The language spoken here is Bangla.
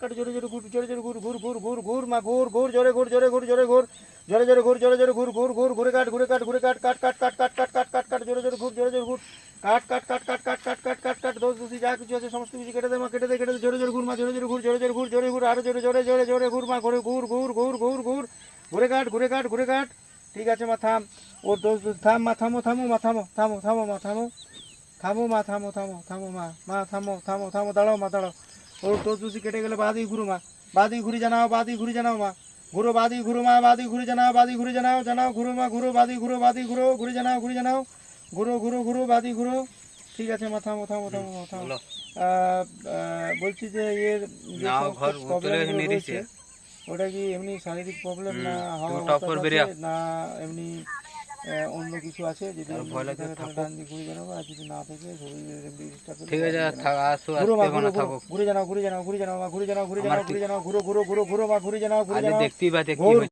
কাট জোরে জোরে ঘুর জোরে জোরে ঘুর ঘুর ঘুর ঘুর ঘুর মা ঘুর ঘুর জোরে ঘুর জোরে ঘুর জোরে ঘুর জোরে জোরে ঘুর জোরে জোরে ঘুর ঘুর ঘুর ঘুরে কাট ঘুরে কাট ঘুরে কাট কাট কাট কাট কাট কাট কাট কাট কাট জোরে জোরে ঘুর জোরে জোরে ঘুর কাট কাট কাট কাট কাট কাট কাট কাট কাট দোষ দোষী যা কিছু আছে সমস্ত কিছু কেটে দে মা কেটে দে কেটে দে জোরে জোরে ঘুর মা জোরে জোরে ঘুর জোরে জোরে ঘুর জোরে ঘুর আরও জোরে জোরে জোরে জোরে ঘুর মা ঘুরে ঘুর ঘুর ঘুর ঘুর ঘুর ঘুরে কাট ঘুরে কাট ঘুরে কাট ঠিক আছে মা থাম ওর দোষ থাম মা থামো থামো মা থামো থামো থামো মা থামো থামো মা থামো থামো থামো মা মা থামো থামো থামো দাঁড়াও মা দাঁড়াও ওর দোষ দোষী কেটে গেলে বাদি ঘুরো মা। বাদি ঘুরি জানাও বাদি ঘুরি জানাও মা। ঘুরো বাদি ঘুরো মা বাদি ঘুরি জানাও বাদি ঘুরি জানাও জানাও ঘুরো মা ঘুরো বাদি ঘুরো বাদি ঘুরো ঘুরি জানাও ঘুরি জানাও। ঘুরো ঘুরো ঘুরো বাদি ঘুরো। ঠিক আছে মা থামো থামো থামো মা থামো বলো। আহ, আহ, বলছি যে এর ওটা কি এমনি শারীরিক প্রবলেম না হাওয়া না এমনি অন্য কিছু আছে যদি ভয় লাগে তাহলে। ডান দিকে ঘুরে জানাব আর যদি না থাকে ঠিক আছে আসো ঘুরো মা আসতে ঘুরো ঘুরো থাকো ঘুরে জানাও ঘুরে জানাও ঘুরে জানাও ঘুরে জানাও ঘুরে জানাও ঘুরে জানাও ঘুরো ঘুরো ঘুরো ঘুরো মা ঘুরে জানাও ঘুরে জানাও দেখতেই বা দেখতেই।